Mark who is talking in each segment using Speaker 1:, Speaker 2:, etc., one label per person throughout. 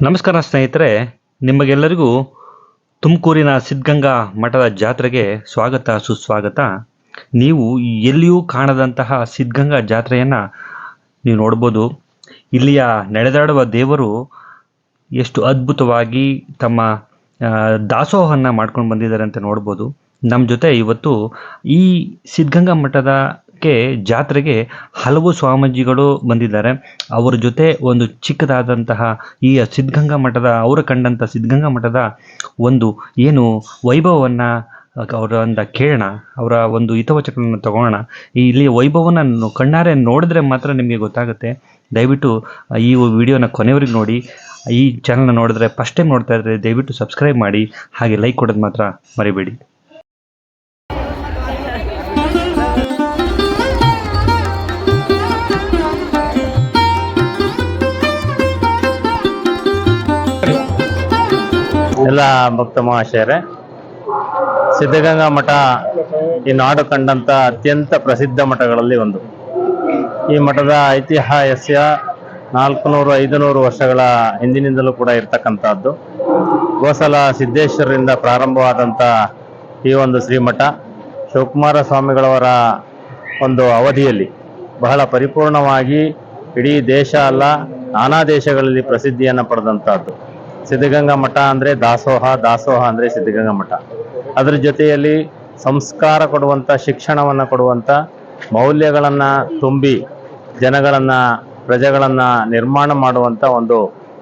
Speaker 1: ನಮಸ್ಕಾರ ಸ್ನೇಹಿತರೆ ನಿಮಗೆಲ್ಲರಿಗೂ ತುಮಕೂರಿನ ಸಿದ್ಧಗಂಗಾ ಮಠದ ಜಾತ್ರೆಗೆ ಸ್ವಾಗತ ಸುಸ್ವಾಗತ. ನೀವು ಎಲ್ಲಿಯೂ ಕಾಣದಂತಹ ಸಿದ್ಧಗಂಗಾ ಜಾತ್ರೆಯನ್ನು ನೀವು ನೋಡ್ಬೋದು, ಇಲ್ಲಿಯ ನಡೆದಾಡುವ ದೇವರು ಎಷ್ಟು ಅದ್ಭುತವಾಗಿ ತಮ್ಮ ದಾಸೋಹವನ್ನು ಮಾಡ್ಕೊಂಡು ಬಂದಿದ್ದಾರೆ ಅಂತ ನೋಡ್ಬೋದು. ನಮ್ಮ ಜೊತೆ ಇವತ್ತು ಈ ಸಿದ್ಧಗಂಗಾ ಮಠದಕ್ಕೆ ಜಾತ್ರೆಗೆ ಹಲವು ಸ್ವಾಮೀಜಿಗಳು ಬಂದಿದ್ದಾರೆ. ಅವರ ಜೊತೆ ಒಂದು ಚಿಕ್ಕದಾದಂತಹ ಈ ಸಿದ್ಧಗಂಗಾ ಮಠದ, ಅವರು ಕಂಡಂಥ ಸಿದ್ಧಗಂಗಾ ಮಠದ ಒಂದು ಏನು ವೈಭವವನ್ನು ಅವರಿಂದ ಕೇಳೋಣ, ಅವರ ಒಂದು ಹಿತವಚಕಗಳನ್ನು ತಗೊಳ್ಳೋಣ ಈ ಇಲ್ಲಿ ವೈಭವನ ಕಣ್ಣಾರೆ ನೋಡಿದ್ರೆ ಮಾತ್ರ ನಿಮಗೆ ಗೊತ್ತಾಗುತ್ತೆ. ದಯವಿಟ್ಟು ಈ ವಿಡಿಯೋನ ಕೊನೆಯವರೆಗೆ ನೋಡಿ. ಈ ಚಾನಲ್ನ ನೋಡಿದ್ರೆ ಫಸ್ಟ್ ಟೈಮ್ ನೋಡ್ತಾ ಇದ್ರೆ ದಯವಿಟ್ಟು ಸಬ್ಸ್ಕ್ರೈಬ್ ಮಾಡಿ. ಹಾಗೆ ಲೈಕ್ ಕೊಡೋದು ಮಾತ್ರ ಮರಿಬೇಡಿ.
Speaker 2: ಎಲ್ಲ ಭಕ್ತ ಮಹಾಶಯರೇ ಸಿದ್ಧಗಂಗಾ ಮಠ ಈ ನಾಡು ಕಂಡಂತ ಅತ್ಯಂತ ಪ್ರಸಿದ್ಧ ಮಠಗಳಲ್ಲಿ ಒಂದು. ಈ ಮಠದ ಐತಿಹಾಸ್ಯ ನಾಲ್ಕುನೂರು, ಐದುನೂರು ವರ್ಷಗಳ ಹಿಂದಿನಿಂದಲೂ ಕೂಡ ಇರ್ತಕ್ಕಂಥದ್ದು. ಗೋಸಲ ಸಿದ್ದೇಶ್ವರರಿಂದ ಪ್ರಾರಂಭವಾದಂಥ ಈ ಒಂದು ಶ್ರೀಮಠ ಶಿವಕುಮಾರ ಸ್ವಾಮಿಗಳವರ ಒಂದು ಅವಧಿಯಲ್ಲಿ ಬಹಳ ಪರಿಪೂರ್ಣವಾಗಿ ಇಡೀ ದೇಶ ಅಲ್ಲ, ನಾನಾ ದೇಶಗಳಲ್ಲಿ ಪ್ರಸಿದ್ಧಿಯನ್ನು ಪಡೆದಂಥದ್ದು. ಸಿದ್ಧಗಂಗಾ ಮಠ ಅಂದರೆ ದಾಸೋಹ ದಾಸೋಹ ಅಂದರೆ ಸಿದ್ಧಗಂಗಾ ಮಠ. ಅದರ ಜೊತೆಯಲ್ಲಿ ಸಂಸ್ಕಾರ ಕೊಡುವಂಥ ಶಿಕ್ಷಣವನ್ನು ಕೊಡುವಂಥ ಮೌಲ್ಯಗಳನ್ನು ತುಂಬಿ ಜನಗಳನ್ನು, ಪ್ರಜೆಗಳನ್ನು ನಿರ್ಮಾಣ ಮಾಡುವಂಥ ಒಂದು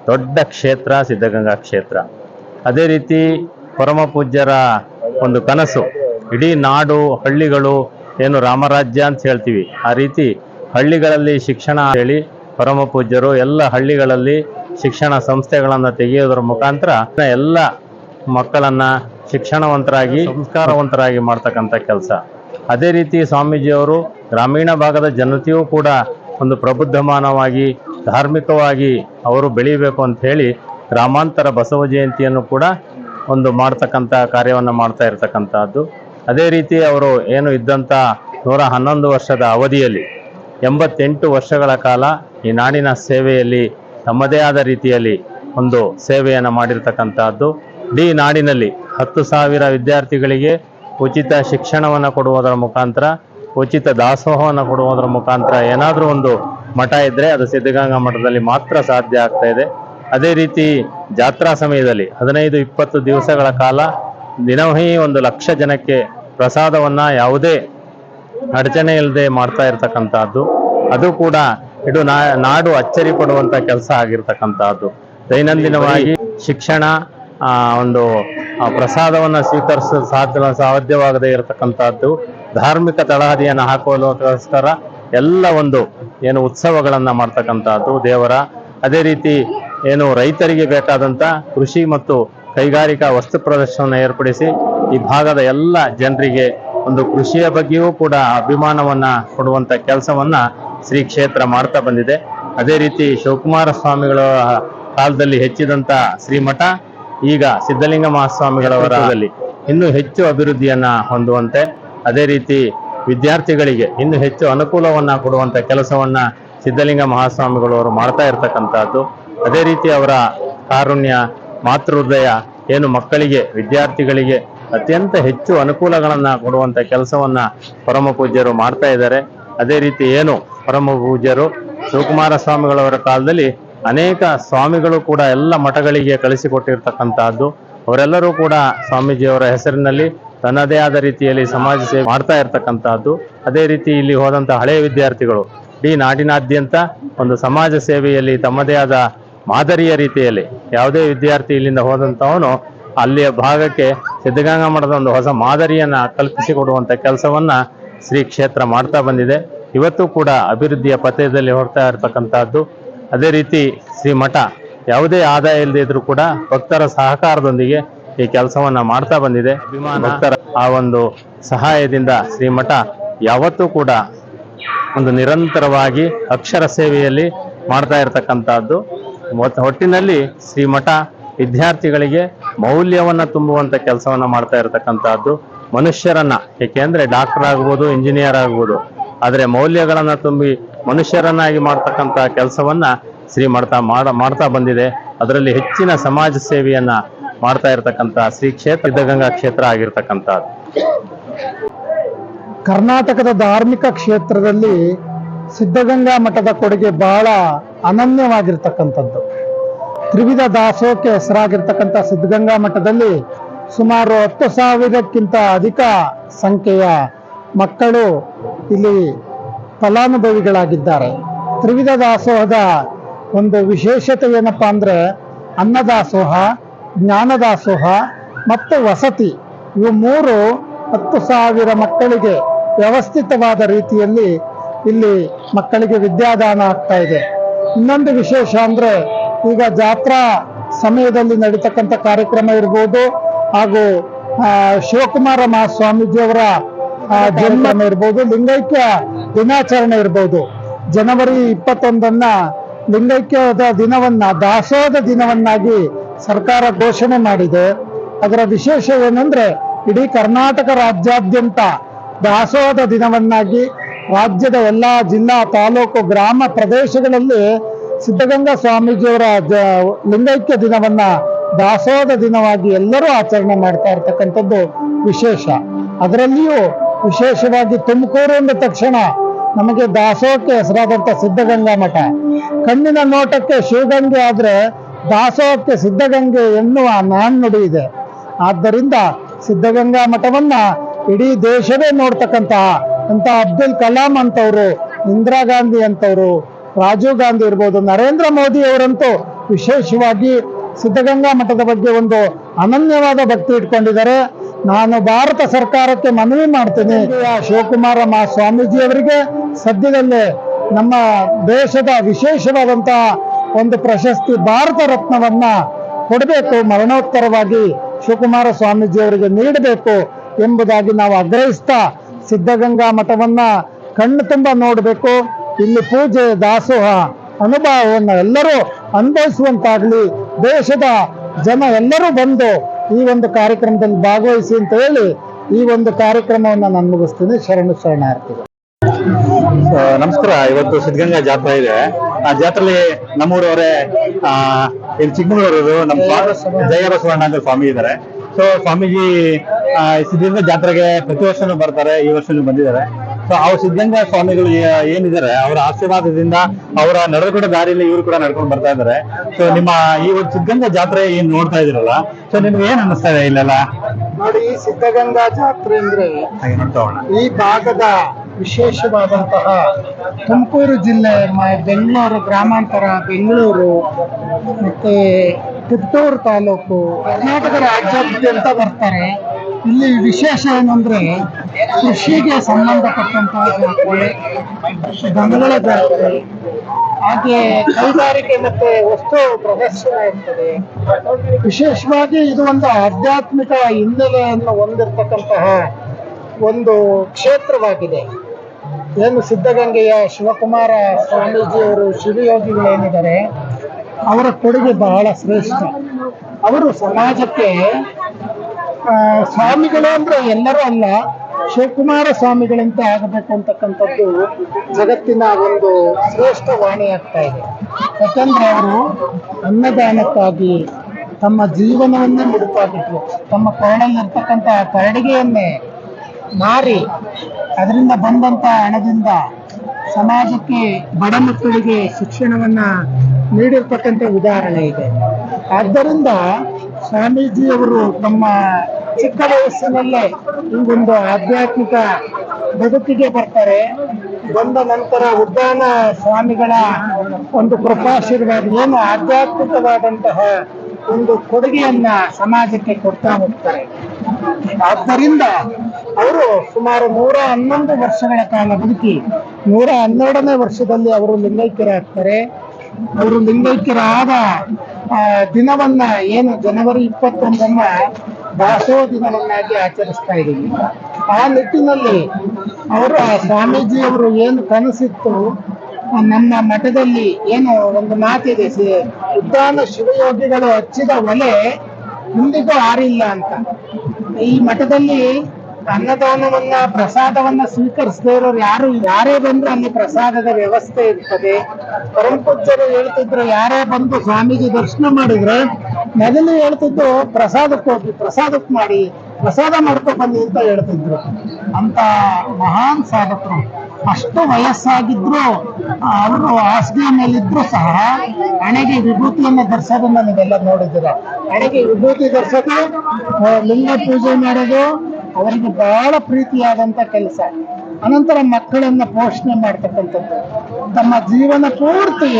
Speaker 2: ದೊಡ್ಡ ಕ್ಷೇತ್ರ, ಸಿದ್ಧಗಂಗಾ ಕ್ಷೇತ್ರ. ಅದೇ ರೀತಿ ಪರಮ ಪೂಜ್ಯರ ಒಂದು ಕನಸು, ಇಡೀ ನಾಡು, ಹಳ್ಳಿಗಳು ಏನು ರಾಮರಾಜ್ಯ ಅಂತ ಹೇಳ್ತೀವಿ. ಆ ರೀತಿ ಹಳ್ಳಿಗಳಲ್ಲಿ ಶಿಕ್ಷಣ ಹೇಳಿ ಪರಮ ಪೂಜ್ಯರು ಎಲ್ಲ ಹಳ್ಳಿಗಳಲ್ಲಿ ಶಿಕ್ಷಣ ಸಂಸ್ಥೆಗಳನ್ನು ತೆಗೆಯೋದ್ರ ಮುಖಾಂತರ ಎಲ್ಲ ಮಕ್ಕಳನ್ನ ಶಿಕ್ಷಣವಂತರಾಗಿ ಸಂಸ್ಕಾರವಂತರಾಗಿ ಮಾಡ್ತಕ್ಕಂಥ ಕೆಲಸ. ಅದೇ ರೀತಿ ಸ್ವಾಮೀಜಿಯವರು ಗ್ರಾಮೀಣ ಭಾಗದ ಜನತೆಯೂ ಕೂಡ ಒಂದು ಪ್ರಬುದ್ಧಮಾನವಾಗಿ ಧಾರ್ಮಿಕವಾಗಿ ಅವರು ಬೆಳೀಬೇಕು ಅಂತ ಹೇಳಿ ಗ್ರಾಮಾಂತರ ಬಸವ ಜಯಂತಿಯನ್ನು ಕೂಡ ಒಂದು ಮಾಡ್ತಕ್ಕಂಥ ಕಾರ್ಯವನ್ನು ಮಾಡ್ತಾ ಇರತಕ್ಕಂಥದ್ದು. ಅದೇ ರೀತಿ ಅವರು ಏನು ಇದ್ದಂಥ ನೂರ ಹನ್ನೊಂದು ವರ್ಷದ ಅವಧಿಯಲ್ಲಿ ಎಂಬತ್ತೆಂಟು ವರ್ಷಗಳ ಕಾಲ ಈ ನಾಡಿನ ಸೇವೆಯಲ್ಲಿ ತಮ್ಮದೇ ಆದ ರೀತಿಯಲ್ಲಿ ಒಂದು ಸೇವೆಯನ್ನು ಮಾಡಿರ್ತಕ್ಕಂಥದ್ದು. ಇಡೀ ನಾಡಿನಲ್ಲಿ ಹತ್ತು ಸಾವಿರ ವಿದ್ಯಾರ್ಥಿಗಳಿಗೆ ಉಚಿತ ಶಿಕ್ಷಣವನ್ನು ಕೊಡುವುದರ ಮುಖಾಂತರ, ಉಚಿತ ದಾಸೋಹವನ್ನು ಕೊಡುವುದರ ಮುಖಾಂತರ ಏನಾದರೂ ಒಂದು ಮಠ ಇದ್ದರೆ ಅದು ಸಿದ್ಧಗಂಗಾ ಮಠದಲ್ಲಿ ಮಾತ್ರ ಸಾಧ್ಯ ಆಗ್ತಾ ಇದೆ. ಅದೇ ರೀತಿ ಜಾತ್ರಾ ಸಮಯದಲ್ಲಿ ಹದಿನೈದು, ಇಪ್ಪತ್ತು ದಿವಸಗಳ ಕಾಲ ದಿನವಹಿ ಒಂದು ಲಕ್ಷ ಜನಕ್ಕೆ ಪ್ರಸಾದವನ್ನು ಯಾವುದೇ ಅಡಚಣೆ ಇಲ್ಲದೆ ಮಾಡ್ತಾ ಇರತಕ್ಕಂಥದ್ದು. ಅದು ಕೂಡ ಇದು ನಾಡು ಅಚ್ಚರಿ ಪಡುವಂಥ ಕೆಲಸ ಆಗಿರ್ತಕ್ಕಂಥದ್ದು. ದೈನಂದಿನವಾಗಿ ಶಿಕ್ಷಣ ಒಂದು ಪ್ರಸಾದವನ್ನು ಪ್ರಸಾದವನ್ನ ಸ್ವೀಕರಿಸ ಸಾಧ್ಯ, ಸಾಧ್ಯವಾಗದೇ ಇರತಕ್ಕಂಥದ್ದು. ಧಾರ್ಮಿಕ ತಳಹದಿಯನ್ನು ಹಾಕುವುದಕ್ಕೋಸ್ಕರ ಎಲ್ಲ ಒಂದು ಏನು ಉತ್ಸವಗಳನ್ನು ಮಾಡ್ತಕ್ಕಂಥದ್ದು ದೇವರ. ಅದೇ ರೀತಿ ಏನು ರೈತರಿಗೆ ಬೇಕಾದಂತ ಕೃಷಿ ಮತ್ತು ಕೈಗಾರಿಕಾ ವಸ್ತು ಪ್ರದರ್ಶನವನ್ನು ಏರ್ಪಡಿಸಿ, ಈ ಭಾಗದ ಎಲ್ಲ ಜನರಿಗೆ ಒಂದು ಕೃಷಿಯ ಬಗ್ಗೆಯೂ ಕೂಡ ಅಭಿಮಾನವನ್ನ ಕೊಡುವಂಥ ಕೆಲಸವನ್ನ ಶ್ರೀ ಕ್ಷೇತ್ರ ಮಾಡ್ತಾ ಬಂದಿದೆ. ಅದೇ ರೀತಿ ಶಿವಕುಮಾರ ಸ್ವಾಮಿಗಳ ಕಾಲದಲ್ಲಿ ಹೆಚ್ಚಿದಂತ ಶ್ರೀಮಠ ಈಗ ಸಿದ್ಧಲಿಂಗ ಮಹಾಸ್ವಾಮಿಗಳವರಲ್ಲಿ ಇನ್ನೂ ಹೆಚ್ಚು ಅಭಿವೃದ್ಧಿಯನ್ನ ಹೊಂದುವಂತೆ ಅದೇ ರೀತಿ ವಿದ್ಯಾರ್ಥಿಗಳಿಗೆ ಇನ್ನೂ ಹೆಚ್ಚು ಅನುಕೂಲವನ್ನ ಕೊಡುವಂತ ಕೆಲಸವನ್ನ ಸಿದ್ಧಲಿಂಗ ಮಹಾಸ್ವಾಮಿಗಳವರು ಮಾಡ್ತಾ ಇರ್ತಕ್ಕಂಥದ್ದು. ಅದೇ ರೀತಿ ಅವರ ಕಾರುಣ್ಯ ಮಾತೃಹೃದಯ ಏನು ಮಕ್ಕಳಿಗೆ ವಿದ್ಯಾರ್ಥಿಗಳಿಗೆ ಅತ್ಯಂತ ಹೆಚ್ಚು ಅನುಕೂಲಗಳನ್ನ ಕೊಡುವಂತ ಕೆಲಸವನ್ನ ಪರಮ ಪೂಜ್ಯರು ಮಾಡ್ತಾ ಇದ್ದಾರೆ. ಅದೇ ರೀತಿ ಏನು ಪರಮ ಪೂಜ್ಯರು ಶಿವಕುಮಾರ ಸ್ವಾಮಿಗಳವರ ಕಾಲದಲ್ಲಿ ಅನೇಕ ಸ್ವಾಮಿಗಳು ಕೂಡ ಎಲ್ಲ ಮಠಗಳಿಗೆ ಕಳಿಸಿಕೊಟ್ಟಿರ್ತಕ್ಕಂತಹದ್ದು ಅವರೆಲ್ಲರೂ ಕೂಡ ಸ್ವಾಮೀಜಿಯವರ ಹೆಸರಿನಲ್ಲಿ ತನ್ನದೇ ಆದ ರೀತಿಯಲ್ಲಿ ಸಮಾಜ ಸೇವೆ ಮಾಡ್ತಾ ಇರ್ತಕ್ಕಂತಹದ್ದು ಅದೇ ರೀತಿ ಇಲ್ಲಿ ಹೋದಂತಹ ಹಳೆಯ ವಿದ್ಯಾರ್ಥಿಗಳು ಇಡೀ ನಾಡಿನಾದ್ಯಂತ ಒಂದು ಸಮಾಜ ಸೇವೆಯಲ್ಲಿ ತಮ್ಮದೇ ಆದ ಮಾದರಿಯ ರೀತಿಯಲ್ಲಿ ಯಾವುದೇ ವಿದ್ಯಾರ್ಥಿ ಇಲ್ಲಿಂದ ಹೋದಂತವನು ಅಲ್ಲಿಯ ಭಾಗಕ್ಕೆ ಸಿದ್ಧಗಂಗಾ ಮಠದ ಒಂದು ಹೊಸ ಮಾದರಿಯನ್ನ ಕಲ್ಪಿಸಿಕೊಡುವಂತ ಕೆಲಸವನ್ನ ಶ್ರೀ ಕ್ಷೇತ್ರ ಮಾಡ್ತಾ ಬಂದಿದೆ. ಇವತ್ತು ಕೂಡ ಅಭಿವೃದ್ಧಿಯ ಪಥದಲ್ಲಿ ಹೊರತಾ ಇರತಕ್ಕಂತಹದ್ದು ಅದೇ ರೀತಿ ಶ್ರೀ ಮಠ ಯಾವುದೇ ಆದಾಯ ಇಲ್ಲದೆ ಇದ್ರೂ ಕೂಡ ಭಕ್ತರ ಸಹಕಾರದೊಂದಿಗೆ ಈ ಕೆಲಸವನ್ನ ಮಾಡ್ತಾ ಬಂದಿದೆ. ಅಭಿಮಾನ. ಭಕ್ತರ ಆ ಒಂದು ಸಹಾಯದಿಂದ ಶ್ರೀ ಮಠ ಯಾವತ್ತೂ ಕೂಡ ಒಂದು ನಿರಂತರವಾಗಿ ಅಕ್ಷರ ಸೇವೆಯಲ್ಲಿ ಮಾಡ್ತಾ ಇರತಕ್ಕಂತಹದ್ದು ಒಟ್ಟಿನಲ್ಲಿ ಶ್ರೀಮಠ ವಿದ್ಯಾರ್ಥಿಗಳಿಗೆ ಮೌಲ್ಯವನ್ನ ತುಂಬುವಂತ ಕೆಲಸವನ್ನ ಮಾಡ್ತಾ ಇರತಕ್ಕಂತಹದ್ದು ಮನುಷ್ಯರನ್ನ ಏಕೆಂದ್ರೆ ಡಾಕ್ಟರ್ ಆಗ್ಬೋದು ಇಂಜಿನಿಯರ್ ಆಗ್ಬೋದು ಆದ್ರೆ ಮೌಲ್ಯಗಳನ್ನ ತುಂಬಿ ಮನುಷ್ಯರನ್ನಾಗಿ ಮಾಡ್ತಕ್ಕಂತ ಕೆಲಸವನ್ನ ಮಾಡ್ತಾ ಮಾಡ, ಮಾಡ್ತಾ ಬಂದಿದೆ. ಅದರಲ್ಲಿ ಹೆಚ್ಚಿನ ಸಮಾಜ ಸೇವೆಯನ್ನ ಮಾಡ್ತಾ ಇರತಕ್ಕಂತ ಶ್ರೀ ಕ್ಷೇತ್ರ, ಸಿದ್ಧಗಂಗಾ ಕ್ಷೇತ್ರ ಆಗಿರ್ತಕ್ಕಂಥದ್ದು.
Speaker 3: ಕರ್ನಾಟಕದ ಧಾರ್ಮಿಕ ಕ್ಷೇತ್ರದಲ್ಲಿ ಸಿದ್ಧಗಂಗಾ ಮಠದ ಕೊಡುಗೆ ಬಹಳ ಅನನ್ಯವಾಗಿರ್ತಕ್ಕಂಥದ್ದು. ತ್ರಿವಿಧ ದಾಸೋಹಕ್ಕೆ ಹೆಸರಾಗಿರ್ತಕ್ಕಂಥ ಸಿದ್ಧಗಂಗಾ ಮಠದಲ್ಲಿ ಸುಮಾರು ಹತ್ತು ಸಾವಿರಕ್ಕಿಂತ ಅಧಿಕ ಸಂಖ್ಯೆಯ ಮಕ್ಕಳು ಇಲ್ಲಿ ಫಲಾನುಭವಿಗಳಾಗಿದ್ದಾರೆ. ತ್ರಿವಿಧ ದಾಸೋಹದ ಒಂದು ವಿಶೇಷತೆ ಏನಪ್ಪ ಅಂದ್ರೆ ಅನ್ನದಾಸೋಹ, ಜ್ಞಾನದಾಸೋಹ ಮತ್ತು ವಸತಿ. ಇವು ಮೂರು ಹತ್ತು ಸಾವಿರ ಮಕ್ಕಳಿಗೆ ವ್ಯವಸ್ಥಿತವಾದ ರೀತಿಯಲ್ಲಿ ಇಲ್ಲಿ ಮಕ್ಕಳಿಗೆ ವಿದ್ಯಾದಾನ ಆಗ್ತಾ ಇದೆ. ಇನ್ನೊಂದು ವಿಶೇಷ ಅಂದ್ರೆ ಈಗ ಜಾತ್ರಾ ಸಮಯದಲ್ಲಿ ನಡೀತಕ್ಕಂಥ ಕಾರ್ಯಕ್ರಮ ಇರ್ಬೋದು ಹಾಗೂ ಶಿವಕುಮಾರ ಮಹಾಸ್ವಾಮೀಜಿಯವರ ಜನ್ಮ ಇರ್ಬೋದು, ಲಿಂಗೈಕ್ಯ ದಿನಾಚರಣೆ ಇರ್ಬೋದು. ಜನವರಿ ಇಪ್ಪತ್ತೊಂದನ್ನ ಲಿಂಗೈಕ್ಯದ ದಿನವನ್ನ, ದಾಸೋಹದ ದಿನವನ್ನಾಗಿ ಸರ್ಕಾರ ಘೋಷಣೆ ಮಾಡಿದೆ. ಅದರ ವಿಶೇಷ ಏನಂದ್ರೆ, ಇಡೀ ಕರ್ನಾಟಕ ರಾಜ್ಯಾದ್ಯಂತ ದಾಸೋಹದ ದಿನವನ್ನಾಗಿ ರಾಜ್ಯದ ಎಲ್ಲಾ ಜಿಲ್ಲಾ, ತಾಲೂಕು, ಗ್ರಾಮ ಪ್ರದೇಶಗಳಲ್ಲಿ ಸಿದ್ಧಗಂಗಾ ಸ್ವಾಮೀಜಿಯವರ ಲಿಂಗೈಕ್ಯ ದಿನವನ್ನ ದಾಸೋಹದ ದಿನವಾಗಿ ಎಲ್ಲರೂ ಆಚರಣೆ ಮಾಡ್ತಾ ಇರ್ತಕ್ಕಂಥದ್ದು ವಿಶೇಷ. ಅದರಲ್ಲಿಯೂ ವಿಶೇಷವಾಗಿ ತುಮಕೂರು ಅಂದ ತಕ್ಷಣ ನಮಗೆ ದಾಸೋಹಕ್ಕೆ ಹೆಸರಾದಂಥ ಸಿದ್ಧಗಂಗಾ ಮಠ. ಕಣ್ಣಿನ ನೋಟಕ್ಕೆ ಶಿವಗಂಗೆ ಆದರೆ ದಾಸೋಹಕ್ಕೆ ಸಿದ್ಧಗಂಗೆ ಎನ್ನುವ ನಾಣ್ಣುಡಿ ಇದೆ. ಆದ್ದರಿಂದ ಸಿದ್ಧಗಂಗಾ ಮಠವನ್ನ ಇಡೀ ದೇಶವೇ ನೋಡ್ತಕ್ಕಂತಹ ಅಂತ ಅಬ್ದುಲ್ ಕಲಾಂ ಅಂತವರು, ಇಂದಿರಾ ಗಾಂಧಿ ಅಂತವ್ರು, ರಾಜೀವ್ ಗಾಂಧಿ ಇರ್ಬೋದು, ನರೇಂದ್ರ ಮೋದಿ ಅವರಂತೂ ವಿಶೇಷವಾಗಿ ಸಿದ್ಧಗಂಗಾ ಮಠದ ಬಗ್ಗೆ ಒಂದು ಅನನ್ಯವಾದ ಭಕ್ತಿ ಇಟ್ಕೊಂಡಿದ್ದಾರೆ. ನಾನು ಭಾರತ ಸರ್ಕಾರಕ್ಕೆ ಮನವಿ ಮಾಡ್ತೇನೆ. ಶಿವಕುಮಾರ ಮಾ ಸ್ವಾಮೀಜಿ ಅವರಿಗೆ ಸದ್ಯದಲ್ಲೇ ನಮ್ಮ ದೇಶದ ವಿಶೇಷವಾದಂತಹ ಒಂದು ಪ್ರಶಸ್ತಿ ಭಾರತ ರತ್ನವನ್ನ ಕೊಡಬೇಕು, ಮರಣೋತ್ತರವಾಗಿ ಶಿವಕುಮಾರ ಸ್ವಾಮೀಜಿ ಅವರಿಗೆ ನೀಡಬೇಕು ಎಂಬುದಾಗಿ ನಾವು ಆಗ್ರಹಿಸ್ತಾ ಸಿದ್ಧಗಂಗಾ ಮಠವನ್ನ ಕಣ್ಣು ತುಂಬ ನೋಡಬೇಕು. ಇಲ್ಲಿ ಪೂಜೆ, ದಾಸೋಹ, ಅನುಭವವನ್ನು ಎಲ್ಲರೂ ಅನುಭವಿಸುವಂತಾಗ್ಲಿ ದೇಶದ ಜನ ಎಲ್ಲರೂ ಬಂದು ಈ ಒಂದು ಕಾರ್ಯಕ್ರಮದಲ್ಲಿ ಭಾಗವಹಿಸಿ ಅಂತ ಹೇಳಿ ಈ ಒಂದು ಕಾರ್ಯಕ್ರಮವನ್ನು ನಾನು ಮುಗಿಸ್ತೀನಿ. ಶರಣು ಶರಣಾರ್ಥಿಗಳು.
Speaker 2: ನಮಸ್ಕಾರ. ಇವತ್ತು ಸಿದ್ಧಗಂಗಾ ಜಾತ್ರೆ ಇದೆ. ಆ ಜಾತ್ರೆಯಲ್ಲಿ ನಮ್ಮೂರವರೇ, ಆ, ಇಲ್ಲಿ ಚಿಕ್ಕಮಗಳೂರವರು ನಮ್ಮ ಜಯಬಸವಣ್ಣ ಸ್ವಾಮಿ ಇದ್ದಾರೆ. ಸೊ ಸ್ವಾಮೀಜಿ ಸಿದ್ಧಗಂಗಾ ಜಾತ್ರೆಗೆ ಪ್ರತಿ ವರ್ಷನೂ ಬರ್ತಾರೆ. ಈ ವರ್ಷನೂ ಬಂದಿದ್ದಾರೆ. ಸೊ ಅವ್ರ ಸಿದ್ಧಗಂಗಾ ಸ್ವಾಮಿಗಳು ಏನಿದ್ದಾರೆ ಅವರ ಆಶೀರ್ವಾದದಿಂದ ಅವರ ನಡೆದುಕೊಂಡ ದಾರಿಯಲ್ಲಿ ಇವರು ಕೂಡ ನಡ್ಕೊಂಡು ಬರ್ತಾ ಇದ್ದಾರೆ ಸೊ ನಿಮ್ಮ ಈ ಒಂದು ಸಿದ್ಧಗಂಗಾ ಜಾತ್ರೆ ಏನ್ ನೋಡ್ತಾ ಇದ್ರಲ್ಲ ಸೊ ನಿಮ್ಗೆ ಏನ್ ಅನಿಸ್ತಾ ಇದೆ ಇಲ್ಲೆಲ್ಲ?
Speaker 3: ನೋಡಿ ಈ ಸಿದ್ಧಗಂಗಾ ಜಾತ್ರೆ ಅಂದ್ರೆ ಈ ಭಾಗದ ವಿಶೇಷವಾದಂತಹ ತುಮಕೂರು ಜಿಲ್ಲೆ ಮ- ಬೆಂಗಳೂರು ಗ್ರಾಮಾಂತರ ಬೆಂಗಳೂರು ಮತ್ತೆ ಪುತ್ತೂರು ತಾಲೂಕು ಕರ್ನಾಟಕ ರಾಜ್ಯಾದ್ಯಂತ ಬರ್ತಾರೆ. ಇಲ್ಲಿ ವಿಶೇಷ ಏನಂದ್ರೆ ಕೃಷಿಗೆ ಸಂಬಂಧಪಟ್ಟಂತಹ ಜಾತ್ರೆ ದನಗಳ ಜಾತ್ರೆ, ಹಾಗೆ ಕೈಗಾರಿಕೆ ಮತ್ತೆ ವಸ್ತು ಪ್ರದರ್ಶನ ಇರ್ತದೆ. ವಿಶೇಷವಾಗಿ ಇದು ಒಂದು ಆಧ್ಯಾತ್ಮಿಕ ಹಿನ್ನೆಲೆಯನ್ನು ಹೊಂದಿರತಕ್ಕಂತಹ ಒಂದು ಕ್ಷೇತ್ರವಾಗಿದೆ. ಏನು ಸಿದ್ಧಗಂಗೆಯ ಶಿವಕುಮಾರ ಸ್ವಾಮೀಜಿಯವರು ಶಿವಯೋಗಿಗಳೇನಿದ್ದಾರೆ, ಅವರ ಕೊಡುಗೆ ಬಹಳ ಶ್ರೇಷ್ಠ. ಅವರು ಸಮಾಜಕ್ಕೆ ಸ್ವಾಮಿಗಳು ಅಂದ್ರೆ ಎಲ್ಲರೂ ಅಲ್ಲ, ಶಿವಕುಮಾರ ಸ್ವಾಮಿಗಳಂತೆ ಆಗಬೇಕು ಅಂತಕ್ಕಂಥದ್ದು ಜಗತ್ತಿನ ಒಂದು ಶ್ರೇಷ್ಠ ವಾಣಿ ಆಗ್ತಾ ಇದೆ. ಯಾಕಂದ್ರೆ ಅವರು ಅನ್ನದಾನಕ್ಕಾಗಿ ತಮ್ಮ ಜೀವನವನ್ನೇ ಮುಡುಪಾಗಿಟ್ರು. ತಮ್ಮ ಕೊರಳಲ್ಲಿರ್ತಕ್ಕಂಥ ಕರಡಿಗೆಯನ್ನೇ ಮಾರಿ, ಅದರಿಂದ ಬಂದಂತ ಹಣದಿಂದ ಸಮಾಜಕ್ಕೆ ಬಡ ಮಕ್ಕಳಿಗೆ ಶಿಕ್ಷಣವನ್ನ ನೀಡಿರ್ತಕ್ಕಂಥ ಉದಾಹರಣೆ ಇದೆ. ಆದ್ದರಿಂದ ಸ್ವಾಮೀಜಿಯವರು ತಮ್ಮ ಚಿಕ್ಕ ವಯಸ್ಸಿನಲ್ಲೇ ಹಿಂಗೊಂದು ಆಧ್ಯಾತ್ಮಿಕ ಬದುಕಿಗೆ ಬರ್ತಾರೆ. ಬಂದ ನಂತರ ಉದ್ದಾನ ಸ್ವಾಮಿಗಳ ಒಂದು ಕೃಪಾಶೀರ್ವಾದ, ಏನು ಆಧ್ಯಾತ್ಮಿಕವಾದಂತಹ ಒಂದು ಕೊಡುಗೆಯನ್ನ ಸಮಾಜಕ್ಕೆ ಕೊಡ್ತಾ ಹೋಗ್ತಾರೆ. ಆದ್ದರಿಂದ ಅವರು ಸುಮಾರು ನೂರ ಹನ್ನೊಂದು ವರ್ಷಗಳ ಕಾಲ ಬದುಕಿ, ನೂರ ಹನ್ನೆರಡನೇ ವರ್ಷದಲ್ಲಿ ಅವರು ಲಿಂಗೈಕ್ಯರಾಗ್ತಾರೆ. ಅವರು ಲಿಂಗೈಕ್ಯರಾದ ದಿನವನ್ನ ಏನು ಜನವರಿ ಇಪ್ಪತ್ತೊಂದನ್ನ ದಾಸೋ ದಿನವನ್ನಾಗಿ ಆಚರಿಸ್ತಾ ಇದ್ದೀವಿ. ಆ ನಿಟ್ಟಿನಲ್ಲಿ ಅವರು ಸ್ವಾಮೀಜಿಯವರು ಏನು ಕನಸಿತ್ತು ನಮ್ಮ ಮಠದಲ್ಲಿ ಏನು ಒಂದು ಮಾತಿದೆ ಉದ್ದಾನ ಶಿವಯೋಗಿಗಳು ಹಚ್ಚಿದ ಒಲೆ ಮುಂದಿಗೂ ಆರಿಲ್ಲ ಅಂತ. ಈ ಮಠದಲ್ಲಿ ಅನ್ನದಾನವನ್ನ, ಪ್ರಸಾದವನ್ನ ಸ್ವೀಕರಿಸದೇ ಇರೋರು ಯಾರು, ಯಾರೇ ಬಂದ್ರು ಅಲ್ಲಿ ಪ್ರಸಾದದ ವ್ಯವಸ್ಥೆ ಇರ್ತದೆ. ಪರಮ ಹೇಳ್ತಿದ್ರು, ಯಾರೇ ಬಂದು ಸ್ವಾಮೀಜಿ ದರ್ಶನ ಮಾಡಿದ್ರೆ, ಮೊದಲು ಹೇಳ್ತಿದ್ದು ಪ್ರಸಾದಕ್ಕೆ ಹೋಗಿ, ಪ್ರಸಾದಕ್ಕೆ ಮಾಡಿ, ಪ್ರಸಾದ ಮಾಡ್ಕೊಂಡು ಬನ್ನಿ ಅಂತ ಹೇಳ್ತಿದ್ರು. ಅಂತ ಮಹಾನ್ ಸಾಧಕರು. ಅಷ್ಟು ವಯಸ್ಸಾಗಿದ್ರು ಅವರು ಹಾಸಿಗೆ ಮೇಲಿದ್ರು ಸಹ, ಹಣೆಗೆ ವಿಭೂತಿಯನ್ನು ಧರಿಸೋದನ್ನ ನೀವೆಲ್ಲ ನೋಡಿದ್ದೀರ. ಹಣೆಗೆ ವಿಭೂತಿ ಧರಿಸೋದು ಲಿಂಗ ಪೂಜೆ ಮಾಡೋದು ಅವರಿಗೆ ಬಹಳ ಪ್ರೀತಿಯಾದಂಥ ಕೆಲಸ. ಅನಂತರ ಮಕ್ಕಳನ್ನ ಪೋಷಣೆ ಮಾಡ್ತಕ್ಕಂಥದ್ದು. ತಮ್ಮ ಜೀವನ ಪೂರ್ತಿ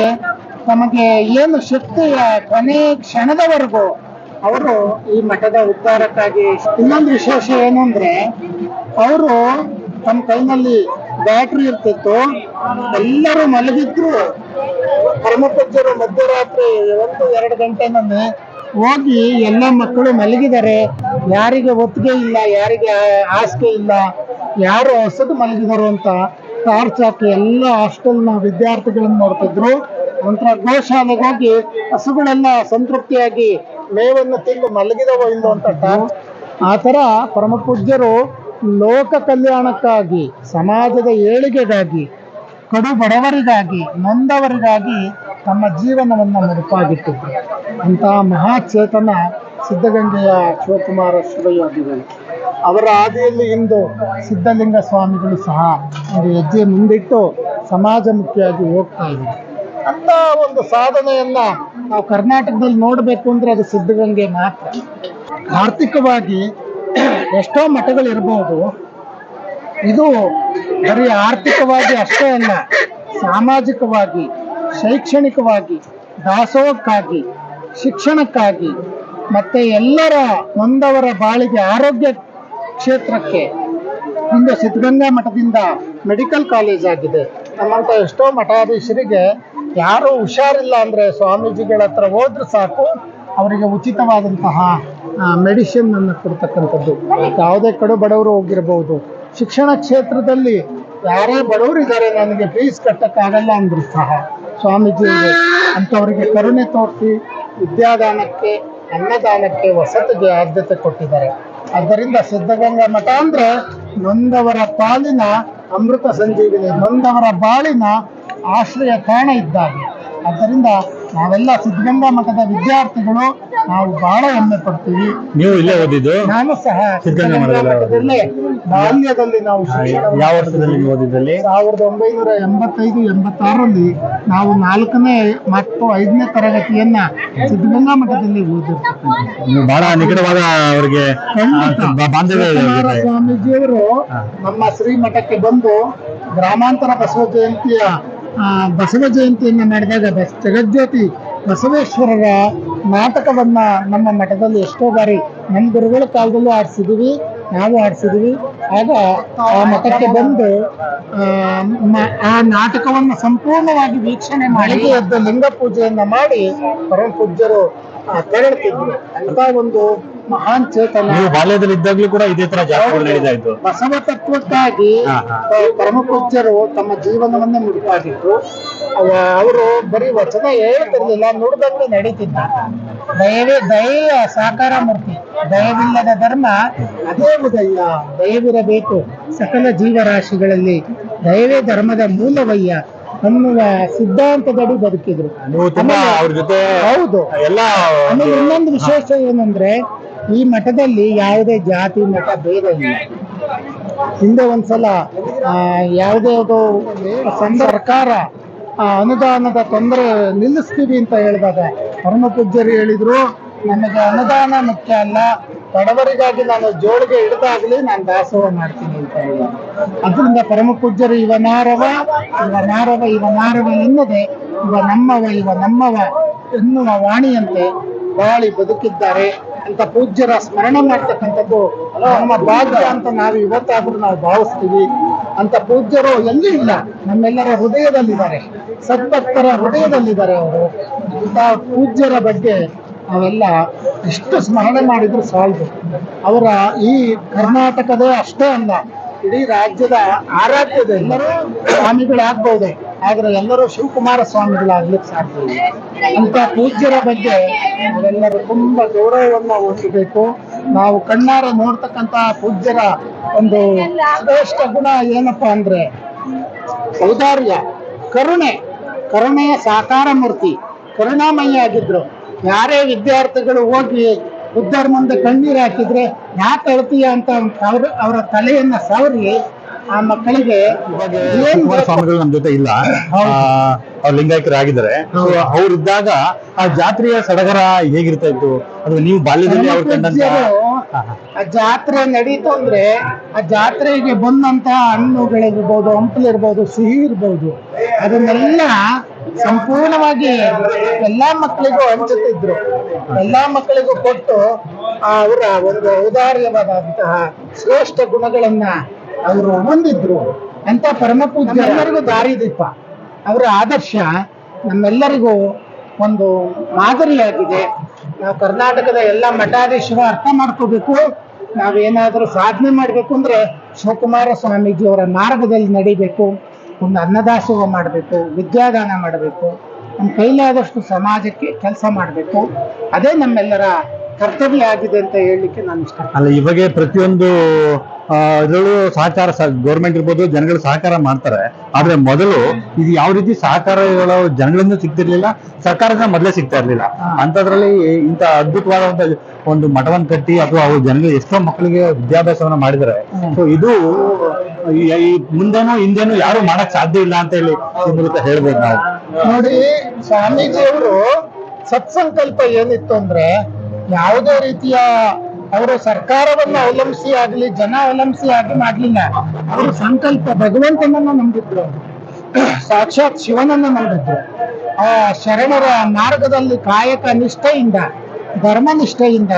Speaker 3: ತಮಗೆ ಏನು ಶಕ್ತಿಯ ಕೊನೆ ಕ್ಷಣದವರೆಗೂ ಅವರು ಈ ಮಠದ ಉದ್ಧಾರಕ್ಕಾಗಿ ಇನ್ನೊಂದು ವಿಶೇಷ ಏನು ಅಂದ್ರೆ, ಅವರು ತಮ್ಮ ಕೈನಲ್ಲಿ ಬ್ಯಾಟ್ರಿ ಇರ್ತಿತ್ತು. ಎಲ್ಲರೂ ಮಲಗಿದ್ರು. ಪರಮಪಜ್ಜರು ಮಧ್ಯರಾತ್ರಿ ಒಂದು, ಎರಡು ಗಂಟೆನಲ್ಲಿ ಹೋಗಿ ಎಲ್ಲ ಮಕ್ಕಳು ಮಲಗಿದ್ದಾರೆ. ಯಾರಿಗೆ ಒತ್ತಿಗೆ ಇಲ್ಲ, ಯಾರಿಗೆ ಹಾಸಿಗೆ ಇಲ್ಲ, ಯಾರು ಹೊಸದು ಮಲಗಿದರು ಅಂತ ಟಾರ್ಚ್ ಹಾಕಿ ಎಲ್ಲ ಹಾಸ್ಟೆಲ್ನ ವಿದ್ಯಾರ್ಥಿಗಳನ್ನು ನೋಡ್ತಿದ್ರು ನಂತರ ಗೋಶಾಲೆಗೆ ಹಸುಗಳೆಲ್ಲ ಸಂತೃಪ್ತಿಯಾಗಿ ಮೇವನ್ನು ತಿಂದು ಮಲಗಿದವೋ ಇಲ್ಲೋ ಅಂತ ಟಾರ್ಚ್ ಆ ಥರ ಪರಮಪೂಜ್ಯರು ಲೋಕ ಕಲ್ಯಾಣಕ್ಕಾಗಿ, ಸಮಾಜದ ಏಳಿಗೆಗಾಗಿ, ಕಡು ಬಡವರಿಗಾಗಿ, ನೊಂದವರಿಗಾಗಿ ತಮ್ಮ ಜೀವನವನ್ನು ಮುಡುಪಾಗಿಟ್ಟಿದ್ರು. ಅಂತಹ ಮಹಾಚೇತನ ಸಿದ್ಧಗಂಗೆಯ ಶಿವಕುಮಾರ ಶಿವಯೋಗಿಗಳು. ಅವರ ಹಾದಿಯಲ್ಲಿ ಇಂದು ಸಿದ್ಧಲಿಂಗ ಸ್ವಾಮಿಗಳು ಸಹ ಒಂದು ಹೆಜ್ಜೆ ಮುಂದಿಟ್ಟು ಸಮಾಜಮುಖಿಯಾಗಿ ಹೋಗ್ತಾ ಇದ್ದಾರೆ. ಅಂತ ಒಂದು ಸಾಧನೆಯನ್ನ ನಾವು ಕರ್ನಾಟಕದಲ್ಲಿ ನೋಡಬೇಕು ಅಂದ್ರೆ ಅದು ಸಿದ್ಧಗಂಗೆ ಮಾತ್ರ. ಆರ್ಥಿಕವಾಗಿ ಎಷ್ಟೋ ಮಠಗಳು ಇರಬಹುದು ಇದು ಬರೀ ಆರ್ಥಿಕವಾಗಿ ಅಷ್ಟೇ ಅಲ್ಲ, ಸಾಮಾಜಿಕವಾಗಿ ಶೈಕ್ಷಣಿಕವಾಗಿ, ದಾಸೋಹಕ್ಕಾಗಿ, ಶಿಕ್ಷಣಕ್ಕಾಗಿ, ಮತ್ತೆ ಎಲ್ಲರ ನೊಂದವರ ಬಾಳಿಗೆ ಆರೋಗ್ಯ ಕ್ಷೇತ್ರಕ್ಕೆ ಇಂದು ಸಿದ್ಧಗಂಗಾ ಮಠದಿಂದ ಮೆಡಿಕಲ್ ಕಾಲೇಜ್ ಆಗಿದೆ. ನಮ್ಮಂತ ಎಷ್ಟೋ ಮಠಾಧೀಶರಿಗೆ ಯಾರು ಹುಷಾರಿಲ್ಲ ಅಂದ್ರೆ ಸ್ವಾಮೀಜಿಗಳ ಹತ್ರ ಹೋದ್ರೆ ಸಾಕು, ಅವರಿಗೆ ಉಚಿತವಾದಂತಹ ಮೆಡಿಸಿನ್ ಅನ್ನು ಕೊಡ್ತಕ್ಕಂಥದ್ದು. ಯಾವುದೇ ಕಡು ಬಡವರು ಹೋಗಿರಬಹುದು ಶಿಕ್ಷಣ ಕ್ಷೇತ್ರದಲ್ಲಿ ಯಾರೇ ಬಡವರು ಇದ್ದಾರೆ ನನಗೆ ಫೀಸ್ ಕಟ್ಟಕ್ಕಾಗಲ್ಲ ಅಂದ್ರು ಸಹ. ಸ್ವಾಮೀಜಿಗೆ ಅಂಥವರಿಗೆ ಕರುಣೆ ತೋರಿಸಿ ವಿದ್ಯಾದಾನಕ್ಕೆ ಅನ್ನದಾನಕ್ಕೆ ವಸತಿಗೆ ಆದ್ಯತೆ ಕೊಟ್ಟಿದ್ದಾರೆ. ಆದ್ದರಿಂದ ಸಿದ್ಧಗಂಗಾ ಮಠ ಅಂದ್ರೆ ನೊಂದವರ ಪಾಲಿನ ಅಮೃತ ಸಂಜೀವಿನಿ, ನೊಂದವರ ಬಾಳಿನ ಆಶ್ರಯ ತಾಣ ಇದ್ದಾಗ. ಆದ್ದರಿಂದ ನಾವೆಲ್ಲ ಸಿದ್ಧಗಂಗಾ ಮಠದ ವಿದ್ಯಾರ್ಥಿಗಳು ನಾವು ಬಹಳ ಹೆಮ್ಮೆ ಪಡ್ತೀವಿ.
Speaker 2: ನೀವು ಇಲ್ಲೇ ಓದಿದ್ದು?
Speaker 3: ನಾನು ಸಹ
Speaker 2: ಸಿದ್ಧಗಂಗಾ
Speaker 3: ಮಠದಲ್ಲೇ ಬಾಲ್ಯದಲ್ಲಿ ನಾವು
Speaker 2: ಯಾವ ವರ್ಷದಲ್ಲಿ ನೀವು ಓದಿದ್ದಲ್ಲಿ
Speaker 3: ಸಾವಿರದ ಒಂಬೈನೂರ ಎಂಬತ್ತೈದು ಎಂಬತ್ತಾರರಲ್ಲಿ ನಾವು ನಾಲ್ಕನೇ ಮತ್ತು ಐದನೇ ತರಗತಿಯನ್ನ ಸಿದ್ಧಗಂಗಾ ಮಠದಲ್ಲಿ
Speaker 2: ಓದಿರ್ತಕ್ಕಂಥ ಬಹಳ ನಿಕಟವಾದ ಅವರಿಗೆ ಬಾಂಧವ್ಯ.
Speaker 3: ಸ್ವಾಮೀಜಿಯವರು ನಮ್ಮ ಶ್ರೀಮಠಕ್ಕೆ ಬಂದು ಗ್ರಾಮಾಂತರ ಬಸವ ಜಯಂತಿಯ ಬಸವ ಜಯಂತಿಯನ್ನು ಮಾಡಿದಾಗ ಬಸ್ ಜಗಜ್ಯೋತಿ ಬಸವೇಶ್ವರರ ನಾಟಕವನ್ನ ನಮ್ಮ ಮಠದಲ್ಲಿ ಎಷ್ಟೋ ಬಾರಿ ನಮ್ಮ ಗುರುಗಳ ಕಾಲದಲ್ಲೂ ಆಡಿಸಿದೀವಿ ನಾವು ಆಡಿಸಿದೀವಿ ಆಗ ಆ ಮಠಕ್ಕೆ ಬಂದು ಆ, ನಾಟಕವನ್ನು ಸಂಪೂರ್ಣವಾಗಿ ವೀಕ್ಷಣೆ ಮಾಡಿ ಎದ್ದ ಲಿಂಗ ಪೂಜೆಯನ್ನ ಮಾಡಿ ಪರಮ ಪೂಜ್ಯರು ತೆರಳುತ್ತಿದ್ರು ಅಂತ ಒಂದು ಮಹಾನ್ ಚೇತನ.
Speaker 2: ನೀವು ಬಾಲ್ಯದಲ್ಲಿ ಇದ್ದಾಗ್ಲೂ ಕೂಡ ಇದೇ ತರ ಜಾತ್ರೆಗಳು ನಡೀತಾ ಇತ್ತು.
Speaker 3: ಬಸವ ತತ್ವಕ್ಕಾಗಿ
Speaker 2: ಹಾ, ಹಾ.
Speaker 3: ಪರಮ ಪೂಜ್ಯರು ತಮ್ಮ ಜೀವನವನ್ನೇ ಮುಡಿಪಾಗಿತ್ತು ಅವರು ಬರೀ ವಚನ ಹೇಳ್ತಿರ್ಲಿಲ್ಲ ನುಡಿದಂತೆ ನಡೀತಿದ್ದ. ದಯವೇ ದಯೆಯ ಸಾಕಾರ ಮೂರ್ತಿ. ದಯವಿಲ್ಲದ ಧರ್ಮ ಅದೇ ಉದಯ್ಯ ದಯವಿರಬೇಕು. ಸಕಲ ಜೀವರಾಶಿಗಳಲ್ಲಿ ದಯವೇ ಧರ್ಮದ ಮೂಲವಯ್ಯ ಅನ್ನುವ ಸಿದ್ಧಾಂತದಡಿ ಬದುಕಿದ್ರು.
Speaker 2: ಅವ್ರ ಜೊತೆ
Speaker 3: ಹೌದು. ಆಮೇಲೆ ಇನ್ನೊಂದು ವಿಶೇಷ ಏನಂದ್ರೆ ಈ ಮಠದಲ್ಲಿ ಯಾವುದೇ ಜಾತಿ ಮಠ ಭೇದ ಇಲ್ಲ. ಹಿಂದೆ ಒಂದ್ಸಲ ಯಾವುದೇ ಸರ್ಕಾರ ಅನುದಾನದ ತೊಂದರೆ ನಿಲ್ಲಿಸ್ತೀವಿ ಅಂತ ಹೇಳಿದಾಗ ಪರಮ ಪೂಜ್ಯರು ಹೇಳಿದ್ರು, ನಮಗೆ ಅನುದಾನ ಮುಖ್ಯ ಅಲ್ಲ, ಬಡವರಿಗಾಗಿ ನಾನು ಜೋಳಿಗೆ ಹಿಡಿದಾಗಲಿ ನಾನು ದಾಸೋಹ ಮಾಡ್ತೀನಿ ಅಂತ ಹೇಳಿದ ಅದರಿಂದ ಪರಮ ಪೂಜ್ಯರು ಇವನಾರವ ಇವನಾರವ ಇವನಾರವ ಎನ್ನದೆ, ಇವ ನಮ್ಮವ ಇವ ನಮ್ಮವ ಎನ್ನುವ ವಾಣಿಯಂತೆ ಬಾಳಿ ಬದುಕಿದ್ದಾರೆ. ಅಂತ ಪೂಜ್ಯರ ಸ್ಮರಣೆ ಮಾಡ್ತಕ್ಕಂಥದ್ದು ನಮ್ಮ ಭಾಗ್ಯ ಅಂತ ನಾವು ಇವತ್ತಾದ್ರೂ ನಾವು ಭಾವಿಸ್ತೀವಿ. ಅಂತ ಪೂಜ್ಯರು ಎಲ್ಲೂ ಇಲ್ಲ? ನಮ್ಮೆಲ್ಲರ ಹೃದಯದಲ್ಲಿದ್ದಾರೆ. ಸದ್ಭಕ್ತರ ಹೃದಯದಲ್ಲಿದ್ದಾರೆ ಅವರು. ಅಂತ ಪೂಜ್ಯರ ಬಗ್ಗೆ ನಾವೆಲ್ಲ ಎಷ್ಟು ಸ್ಮರಣೆ ಮಾಡಿದ್ರು ಸಾಲದು. ಅವರ ಈ ಕರ್ನಾಟಕದ ಅಷ್ಟೇ ಅಲ್ಲ ಇಡೀ ರಾಜ್ಯದ ಆರಾಧ್ಯದ ಎಲ್ಲರೂ ಸ್ವಾಮಿಗಳಾಗ್ಬೋದು ಆದ್ರೆ ಎಲ್ಲರೂ ಶಿವಕುಮಾರ ಸ್ವಾಮಿಗಳಾಗ್ಲಿಕ್ಕೆ ಸಾಧ್ಯ ಅಂತ ಪೂಜ್ಯರ ಬಗ್ಗೆ ನಾವೆಲ್ಲರೂ ತುಂಬಾ ಗೌರವವನ್ನ ಹೊಂದಬೇಕು. ನಾವು ಕಣ್ಣಾರೆ ನೋಡ್ತಕ್ಕಂತ ಪೂಜ್ಯರ ಒಂದು ಶ್ರೇಷ್ಠ ಗುಣ ಏನಪ್ಪಾ ಅಂದ್ರೆ ಸೌದಾರ್ಯ ಕರುಣೆ. ಕರುಣೆಯ ಸಾಕಾರ ಮೂರ್ತಿ. ಕರುಣಾಮಯಿ ಆಗಿದ್ರು. ಯಾರೇ ವಿದ್ಯಾರ್ಥಿಗಳು ಹೋಗಿ ಬುದ್ಧರ ಮುಂದೆ ಕಣ್ಣೀರು ಹಾಕಿದ್ರೆ ಯಾಕೆ ಅಳ್ತೀಯ ಅಂತ ಅವ್ರ ಅವರ ತಲೆಯನ್ನ ಸವರಿ ಆ ಮಕ್ಕಳಿಗೆ ಏನ್
Speaker 4: ಸ್ವಾಮಿಗಳು ನಮ್ ಜೊತೆ ಇಲ್ಲ. ಅವ್ರು ಲಿಂಗಾಯತರಾಗಿದ್ದಾರೆ. ಅವ್ರಿದ್ದಾಗ ಆ ಜಾತ್ರೆಯ ಸಡಗರ ಹೇಗಿರ್ತಾ ಇತ್ತು? ಅದು ನೀವು ಬಾಲ್ಯದಲ್ಲಿ ಅವ್ರು ಕಂಡಂತ
Speaker 3: ಆ ಜಾತ್ರೆ ನಡೀತು ಅಂದ್ರೆ ಆ ಜಾತ್ರೆಗೆ ಬಂದಂತ ಹಣ್ಣುಗಳಿರ್ಬೋದು, ಹಂಪಲಿರ್ಬೋದು, ಸಿಹಿ ಇರ್ಬೋದು, ಅದನ್ನೆಲ್ಲ ಸಂಪೂರ್ಣವಾಗಿ ಎಲ್ಲಾ ಮಕ್ಕಳಿಗೂ ಹಂಚುತ್ತಿದ್ರು. ಎಲ್ಲಾ ಮಕ್ಕಳಿಗೂ ಕೊಟ್ಟು ಅವರ ಒಂದು ಔದಾರ್ಯವಾದಂತಹ ಶ್ರೇಷ್ಠ ಗುಣಗಳನ್ನ ಅವರು ಹೊಂದಿದ್ರು. ಅಂತ ಪರಮ ಪೂಜ್ಯ ಎಲ್ಲರಿಗೂ ದಾರಿದೀಪ ಅವರ ಆದರ್ಶ ನಮ್ಮೆಲ್ಲರಿಗೂ ಒಂದು ಮಾದರಿಯಾಗಿದೆ. ನಾವು ಕರ್ನಾಟಕದ ಎಲ್ಲ ಮಠಾಧೀಶರು ಅರ್ಥ ಮಾಡ್ಕೋಬೇಕು. ನಾವೇನಾದರೂ ಸಾಧನೆ ಮಾಡಬೇಕು ಅಂದರೆ ಶಿವಕುಮಾರ ಸ್ವಾಮೀಜಿಯವರ ಮಾರ್ಗದಲ್ಲಿ ನಡಿಬೇಕು. ಒಂದು ಅನ್ನದಾಸೋಹ ಮಾಡಬೇಕು, ವಿದ್ಯಾದಾನ ಮಾಡಬೇಕು. ನಮ್ಮ ಕೈಲಾದಷ್ಟು ಸಮಾಜಕ್ಕೆ ಕೆಲಸ ಮಾಡಬೇಕು. ಅದೇ ನಮ್ಮೆಲ್ಲರ ಕರ್ತವ್ಯ ಆಗಿದೆ ಅಂತ ಹೇಳಲಿಕ್ಕೆ ನಾನು ಇಷ್ಟ
Speaker 4: ಅಲ್ಲ ಇವಾಗ ಪ್ರತಿಯೊಂದು ಇದರಲ್ಲೂ ಇದ್ರಲ್ಲೂ ಸಹಕಾರ ಗೌರ್ಮೆಂಟ್ ಇರ್ಬೋದು ಜನಗಳು ಸಹಕಾರ ಮಾಡ್ತಾರೆ. ಆದ್ರೆ ಮೊದಲು ಇದು ಯಾವ ರೀತಿ ಸಹಕಾರಗಳು ಜನಗಳಿಂದ ಸಿಗ್ತಿರ್ಲಿಲ್ಲ ಸರ್ಕಾರದಿಂದ ಮೊದಲೇ ಸಿಗ್ತಾ ಇರ್ಲಿಲ್ಲ. ಅಂತದ್ರಲ್ಲಿ ಇಂತ ಅದ್ಭುತವಾದಂತ ಒಂದು ಮಠವನ್ನು ಕಟ್ಟಿ ಅಥವಾ ಅವು ಜನಗಳು ಎಷ್ಟೋ ಮಕ್ಕಳಿಗೆ ವಿದ್ಯಾಭ್ಯಾಸವನ್ನ ಮಾಡಿದ್ದಾರೆ. ಸೊ ಇದು ಮುಂದೇನು ಹಿಂದೇನು ಯಾರು ಮಾಡಕ್ ಸಾಧ್ಯ ಇಲ್ಲ ಅಂತ ಹೇಳಿ ಈ ಮೂಲಕ ಹೇಳ್ಬೋದು ನಾವು.
Speaker 3: ನೋಡಿ ಸ್ವಾಮೀಜಿಯವರು ಸತ್ಸಂಕಲ್ಪ ಏನಿತ್ತು ಅಂದ್ರೆ ಯಾವುದೇ ರೀತಿಯ ಅವರು ಸರ್ಕಾರವನ್ನು ಅವಲಂಬಿಸಿ ಆಗ್ಲಿ, ಜನ ಅವಲಂಬಿಸಿ ಆಗಲಿ ಮಾಡ್ಲಿಲ್ಲ ಅವರು ಸಂಕಲ್ಪ ಭಗವಂತನನ್ನ ನಂಬಿದ್ರು. ಸಾಕ್ಷಾತ್ ಶಿವನನ್ನ ನಂಬಿದ್ರು. ಆ ಶರಣರ ಮಾರ್ಗದಲ್ಲಿ ಕಾಯಕ ನಿಷ್ಠೆಯಿಂದ, ಧರ್ಮ ನಿಷ್ಠೆಯಿಂದ,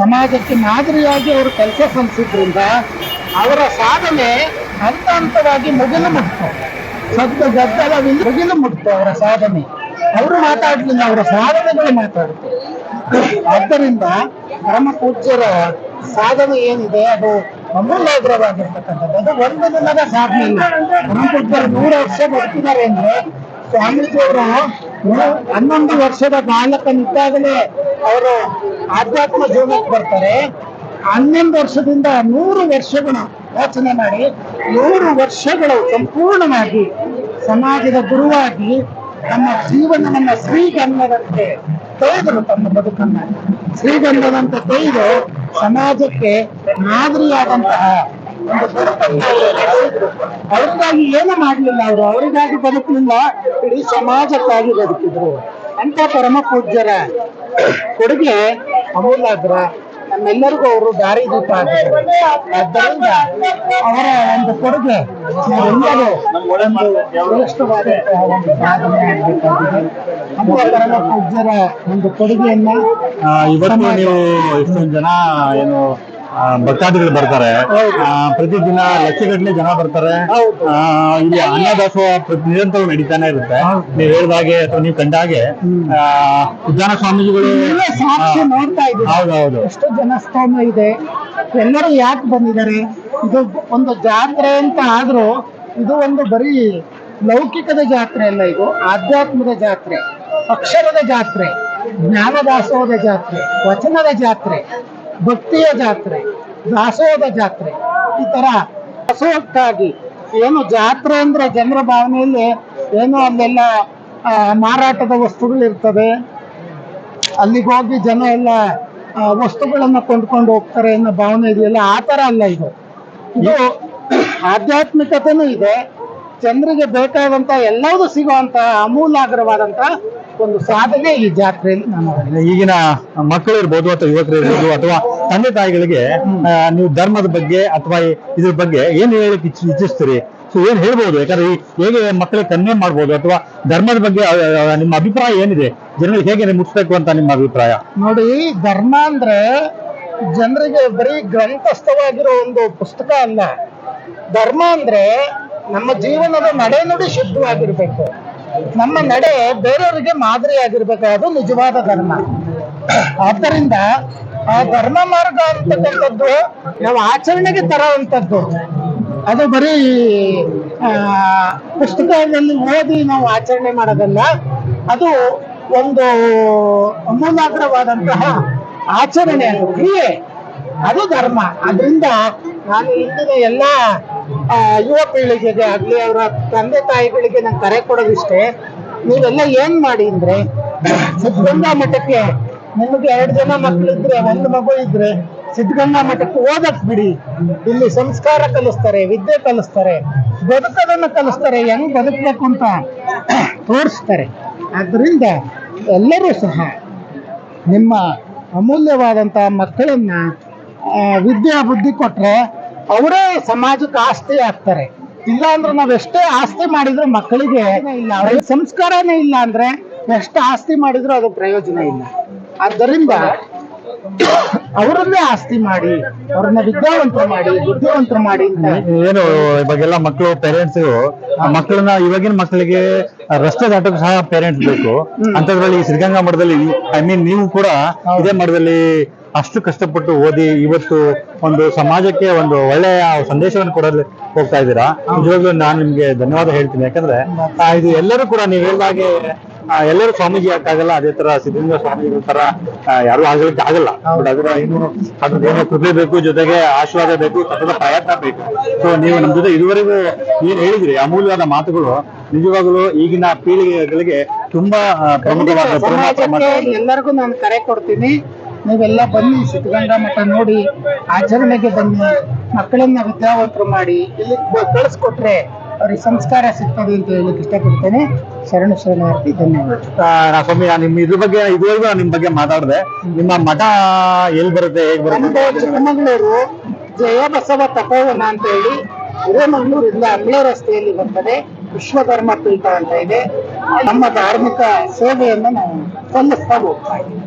Speaker 3: ಸಮಾಜಕ್ಕೆ ಮಾದರಿಯಾಗಿ ಅವರು ಕೆಲಸ ಸಲ್ಲಿಸಿದ್ರಿಂದ ಅವರ ಸಾಧನೆ ಹಂತ ಹಂತವಾಗಿ ಮುಗಿಲು ಮುಟ್ತು. ಸದ್ದ ಗದ್ದಲವಿಲ್ಲ, ಮುಗಿಲು ಮುಟ್ತು ಅವರ ಸಾಧನೆ. ಅವರು ಮಾತಾಡ್ಲಿಲ್ಲ, ಅವರ ಸಾಧನೆಗಳು ಮಾತಾಡ್ತು. ಆದ್ದರಿಂದ ಪರಮ ಪೂಜ್ಯರ ಸಾಧನೆ ಏನಿದೆ, ಅದು ಅಮೂಲ್ಯವಾಗಿರ್ತಕ್ಕಂಥದ್ದು ಅದು ಒಂದು ದಿನದ ಸಾಧನೆ ಇಲ್ಲ. ಪರಮ ಪೂಜ್ಯರು ನೂರು ವರ್ಷ ಬದುಕಿದ್ದಾರೆ ಅಂದ್ರೆ ಸ್ವಾಮೀಜಿಯವರು ಅವರು ಹನ್ನೊಂದು ವರ್ಷದ ಬಾಲಕನಿದ್ದಾಗಲೇ ಅವರು ಆಧ್ಯಾತ್ಮ ಜೀವನಕ್ಕೆ ಬರ್ತಾರೆ. ಹನ್ನೊಂದು ವರ್ಷದಿಂದ ನೂರು ವರ್ಷಗಳು ಯೋಚನೆ ಮಾಡಿ, ನೂರು ವರ್ಷಗಳು ಸಂಪೂರ್ಣವಾಗಿ ಸಮಾಜದ ಗುರುವಾಗಿ ತಮ್ಮ ಜೀವನವನ್ನ ಶ್ರೀಗಂಧದಂತೆ ತೊಯ್ದರು ತಮ್ಮ ಬದುಕನ್ನ. ಶ್ರೀಗಂಧದಂತೆ ತೆಗೆದು ಸಮಾಜಕ್ಕೆ ಮಾದರಿಯಾದಂತಹ ಒಂದು. ಅವ್ರಿಗಾಗಿ ಏನು ಮಾಡಲಿಲ್ಲ ಅವರು. ಅವರಿಗಾಗಿ ಬದುಕಲಿಲ್ಲ ಇಡೀ ಸಮಾಜಕ್ಕಾಗಿ ಬದುಕಿದ್ರು. ಅಂತ ಪರಮ ಪೂಜ್ಯರ ಕೊಡುಗೆ ಅಮೂಲಾಗ್ರ ನಮ್ಮೆಲ್ಲರಿಗೂ ಅವರು ದಾರಿ ದೀಪ ಆದ್ದರಿಂದ ಅವರ ಒಂದು ಕೊಡುಗೆ ಒಂದು ಶ್ರೇಷ್ಠವಾದಂತಹ ಒಂದು ಸಾಧನೆ ಪರಮ ಪೂಜ್ಯರ ಒಂದು ಕೊಡುಗೆಯನ್ನ
Speaker 4: ಇವತ್ತು ನೀವು ಇಷ್ಟೊಂದು ಜನ ಏನು ಭಕ್ತಾದಿಗಳು ಬರ್ತಾರೆ. ಪ್ರತಿದಿನ ಲಕ್ಷಗಟ್ಟಲೆ ಜನ ಬರ್ತಾರೆ. ಇಲ್ಲಿ ಅನ್ನದಾಸೋಹ ಪ್ರತಿ ನಿರಂತರ ನಡೀತಾನೆ ಇರುತ್ತೆ. ನೀವು ಹೇಳಿದಾಗೆ ಅಥವಾ ನೀವು ಕಂಡ ಹಾಗೆ ಉದ್ದಾನ ಸ್ವಾಮೀಜಿಗಳು
Speaker 3: ನೋಡ್ತಾ ಇದ್ದೀವಿ.
Speaker 4: ಹೌದೌದು.
Speaker 3: ಎಷ್ಟು ಜನಸ್ಥಾನ ಇದೆ. ಎಲ್ಲರೂ ಯಾಕೆ ಬಂದಿದ್ದಾರೆ? ಇದು ಒಂದು ಜಾತ್ರೆ ಅಂತ ಆದ್ರೂ ಇದು ಒಂದು ಬರೀ ಲೌಕಿಕದ ಜಾತ್ರೆ ಅಲ್ಲ ಇದು. ಆಧ್ಯಾತ್ಮದ ಜಾತ್ರೆ. ಅಕ್ಷರದ ಜಾತ್ರೆ. ಜ್ಞಾನದಾಸೋಹದ ಜಾತ್ರೆ. ವಚನದ ಜಾತ್ರೆ. ಭಕ್ತಿಯ ಜಾತ್ರೆ ದಾಸೋದ ಜಾತ್ರೆ, ಈ ತರ ದಾಸೋಹಕ್ಕಾಗಿ ಏನು ಜಾತ್ರೆ ಅಂದ್ರೆ ಜನರ ಭಾವನೆಯಲ್ಲಿ ಏನು ಅಲ್ಲೆಲ್ಲ ಮಾರಾಟದ ಮಾರಾಟದ ವಸ್ತುಗಳಿರ್ತವೆ ಅಲ್ಲಿಗೆ ಹೋಗಿ ಜನ ಎಲ್ಲ ವಸ್ತುಗಳನ್ನ ಕೊಂಡ್ಕೊಂಡು ಹೋಗ್ತಾರೆ ಅನ್ನೋ ಭಾವನೆ ಇದೆಯಲ್ಲ, ಆ ತರ ಅಲ್ಲ ಇದು. ಇದು ಆಧ್ಯಾತ್ಮಿಕತೆನೂ ಇದೆ. ಜನರಿಗೆ ಬೇಕಾದಂತ ಎಲ್ಲವೂ ಸಿಗುವಂತಹ ಅಮೂಲಾಗ್ರವಾದಂತ ಒಂದು ಸಾಧನೆ ಈ ಜಾತ್ರೆಯಲ್ಲಿ ನಾನು.
Speaker 4: ಈಗಿನ ಮಕ್ಕಳು ಇರ್ಬೋದು ಅಥವಾ ಯುವಕರು ಇರ್ಬೋದು ಅಥವಾ ತಂದೆ ತಾಯಿಗಳಿಗೆ ನೀವು ಧರ್ಮದ ಬಗ್ಗೆ ಅಥವಾ ಇದ್ರ ಬಗ್ಗೆ ಏನ್ ಹೇಳಕ್ ಇಚ್ಛ- ಇಚ್ಛಿಸ್ತೀರಿ? ಸೊ ಏನ್ ಹೇಳ್ಬೋದು? ಯಾಕಂದ್ರೆ ಈ- ಹೇಗೆ ಮಕ್ಕಳಿಗೆ ಕನ್ವೆ ಮಾಡ್ಬೋದು ಅಥವಾ ಧರ್ಮದ ಬಗ್ಗೆ ನಿಮ್ಮ ಅಭಿಪ್ರಾಯ ಏನಿದೆ? ಜನರಿಗೆ ಹೇಗೆ ಮುಟ್ಟಬೇಕು ಅಂತ ನಿಮ್ಮ ಅಭಿಪ್ರಾಯ?
Speaker 3: ನೋಡಿ ಧರ್ಮ ಅಂದ್ರೆ ಜನರಿಗೆ ಬರೀ ಗ್ರಂಥಸ್ಥವಾಗಿರೋ ಒಂದು ಪುಸ್ತಕ ಅಲ್ಲ. ಧರ್ಮ ಅಂದ್ರೆ ನಮ್ಮ ಜೀವನದ ನಡೆನುಡಿ ಶುದ್ಧವಾಗಿರ್ಬೇಕು. ನಮ್ಮ ನಡೆ ಬೇರೆಯವರಿಗೆ ಮಾದರಿ ಆಗಿರ್ಬೇಕು ಅದು ನಿಜವಾದ ಧರ್ಮ. ಆದ್ದರಿಂದ ಆ ಧರ್ಮ ಮಾರ್ಗ ಅಂತಕ್ಕಂಥದ್ದು ನಾವು ಆಚರಣೆಗೆ ತರುವಂಥದ್ದು. ಅದು ಬರೀ ಪುಸ್ತಕದಲ್ಲಿ ಓದಿ ನಾವು ಆಚರಣೆ ಮಾಡೋದಲ್ಲ, ಅದು ಒಂದು ಅಮೂಲಾಗ್ರವಾದಂತಹ ಆಚರಣೆ ಅದು. ಕ್ರಿಯೆ, ಅದು ಧರ್ಮ. ಅದರಿಂದ ನಾನು ಇಂದಿನ ಎಲ್ಲ ಯುವ ಪೀಳಿಗೆಗೆ ಆಗಲಿ, ಅವರ ತಂದೆ ತಾಯಿಗಳಿಗೆ ನಾನು ಕರೆ ಕೊಡೋದಿಷ್ಟೇ. ನೀವೆಲ್ಲ ಏನ್ ಮಾಡಿ ಅಂದ್ರೆ, ಸಿದ್ಧಗಂಗಾ ಮಠಕ್ಕೆ ನಿಮಗೆ ಎರಡು ಜನ ಮಕ್ಕಳಿದ್ರೆ ಒಂದು ಮಗು ಇದ್ರೆ, ಸಿದ್ಧಗಂಗಾ ಮಠಕ್ಕೆ ಓದಕ್ ಬಿಡಿ. ಇಲ್ಲಿ ಸಂಸ್ಕಾರ ಕಲಿಸ್ತಾರೆ, ವಿದ್ಯೆ ಕಲಿಸ್ತಾರೆ, ಬದುಕೋದನ್ನ ಕಲಿಸ್ತಾರೆ, ಹೆಂಗ್ ಬದುಕಬೇಕು ಅಂತ ತೋರಿಸ್ತಾರೆ. ಆದ್ರಿಂದ ಎಲ್ಲರೂ ಸಹ ನಿಮ್ಮ ಅಮೂಲ್ಯವಾದಂತಹ ಮಕ್ಕಳನ್ನ ವಿದ್ಯಾ ಬುದ್ಧಿ ಕೊಟ್ರೆ ಅವರೇ ಸಮಾಜಕ್ಕೆ ಆಸ್ತಿ ಆಗ್ತಾರೆ ಇಲ್ಲ ಅಂದ್ರೆ ನಾವ್ ಎಷ್ಟೇ ಆಸ್ತಿ ಮಾಡಿದ್ರು ಮಕ್ಕಳಿಗೆ ಇಲ್ಲ ಸಂಸ್ಕಾರನೇ ಇಲ್ಲ ಅಂದ್ರೆ ಎಷ್ಟು ಆಸ್ತಿ ಮಾಡಿದ್ರು ಅದು ಪ್ರಯೋಜನ ಇಲ್ಲ. ಆದ್ದರಿಂದ ಅವರನ್ನೇ ಆಸ್ತಿ ಮಾಡಿ ಅವ್ರನ್ನ ವಿದ್ಯಾವಂತರು ಮಾಡಿ ಬುದ್ಧಿವಂತರು ಮಾಡಿ
Speaker 4: ಏನು ಇವಾಗೆಲ್ಲ ಮಕ್ಕಳು ಪೇರೆಂಟ್ಸ್ ಮಕ್ಕಳನ್ನ ಇವಾಗಿನ ಮಕ್ಕಳಿಗೆ ರಸ್ತೆ ದಾಟಕ್ಕೆ ಸಹ ಪೇರೆಂಟ್ಸ್ ಬೇಕು. ಅಂತದ್ರಲ್ಲಿ ಸಿದ್ಧಗಂಗಾ ಮಠದಲ್ಲಿ ಐ ಮೀನ್ ನೀವು ಕೂಡ ಇದೇ ಮಠದಲ್ಲಿ ಅಷ್ಟು ಕಷ್ಟಪಟ್ಟು ಓದಿ ಇವತ್ತು ಒಂದು ಸಮಾಜಕ್ಕೆ ಒಂದು ಒಳ್ಳೆಯ ಸಂದೇಶವನ್ನು ಕೊಡಲು ಹೋಗ್ತಾ ಇದ್ದೀರಾ? ನಿಜವಾಗ್ಲೂ ನಾನು ನಿಮ್ಗೆ ಧನ್ಯವಾದ ಹೇಳ್ತೀನಿ. ಯಾಕಂದ್ರೆ ಇದು ಎಲ್ಲರೂ ಕೂಡ ನೀವು ಹೇಳಿದಾಗೆ ಎಲ್ಲರೂ ಸ್ವಾಮೀಜಿ ಯಾಕಾಗಲ್ಲ ಅದೇ ತರ ಸಿದ್ಧಲಿಂಗ ಸ್ವಾಮಿಗಳ ತರ ಯಾರು ಆಗಲಿಕ್ಕೆ ಆಗಲ್ಲ. ಬಟ್ ಅದರ ಏನು ಅದ್ರದ್ದೇನೋ ಕೃಪೆ ಬೇಕು ಜೊತೆಗೆ ಆಶೀರ್ವಾದ ಬೇಕು ಸತತ ಪ್ರಯತ್ನ ಬೇಕು. ಸೊ ನೀವು ನಮ್ ಜೊತೆ ಇದುವರೆಗೂ ಏನ್ ಹೇಳಿದ್ರಿ ಅಮೂಲ್ಯವಾದ ಮಾತುಗಳು. ನಿಜವಾಗ್ಲೂ ಈಗಿನ ಪೀಳಿಗೆಗಳಿಗೆ ತುಂಬಾ ಪ್ರಮುಖವಾದ.
Speaker 3: ಎಲ್ಲರಿಗೂ ನಾನು ಕರೆ ಕೊಡ್ತೀನಿ. ನೀವೆಲ್ಲ ಬನ್ನಿ ಸಿದ್ಧಗಂಗಾ ಮಠ ನೋಡಿ ಆಚರಣೆಗೆ ಬನ್ನಿ ಮಕ್ಕಳನ್ನ ವಿದ್ಯಾವಂತರು ಮಾಡಿ ಇಲ್ಲಿ ಕಳಿಸ್ಕೊಟ್ರೆ ಅವ್ರಿಗೆ ಸಂಸ್ಕಾರ ಸಿಗ್ತದೆ ಅಂತ ಹೇಳಕ್ ಇಷ್ಟಪಡ್ತೇನೆ. ಶರಣ ಶರಣಾರ್ಥಿ ಧನ್ಯವಾದ.
Speaker 4: ಆ, ನಾ ಸ್ವಾಮಿ ನಿಮ್ ಇದ್ರ ಬಗ್ಗೆ ಇದುವರೆಗೂ ನಿಮ್ ಬಗ್ಗೆ ಮಾತಾಡಿದೆ. ನಿಮ್ಮ ಮಠ ಎಲ್ಲಿ ಬರುತ್ತೆ ಹೇಗ್ ಬರುತ್ತೆ?
Speaker 3: ಚಿಕ್ಕಮಗಳೂರು ಜಯ ಬಸವ ತಪೋವನ ಅಂತ ಹೇಳಿ ಹಿರೇಮಂಗ್ಳೂರಿಂದ ಅಂಗ್ಲೆ ರಸ್ತೆಯಲ್ಲಿ ಬರ್ತದೆ. ವಿಶ್ವಕರ್ಮ ಪೀಠ ಅಂತ ಇದೆ. ನಮ್ಮ ಧಾರ್ಮಿಕ ಸೇವೆಯನ್ನು ನಾವು ಸಲ್ಲಿಸ್ತಾ ಹೋಗ್ತಾ ಇದ್ದೀವಿ.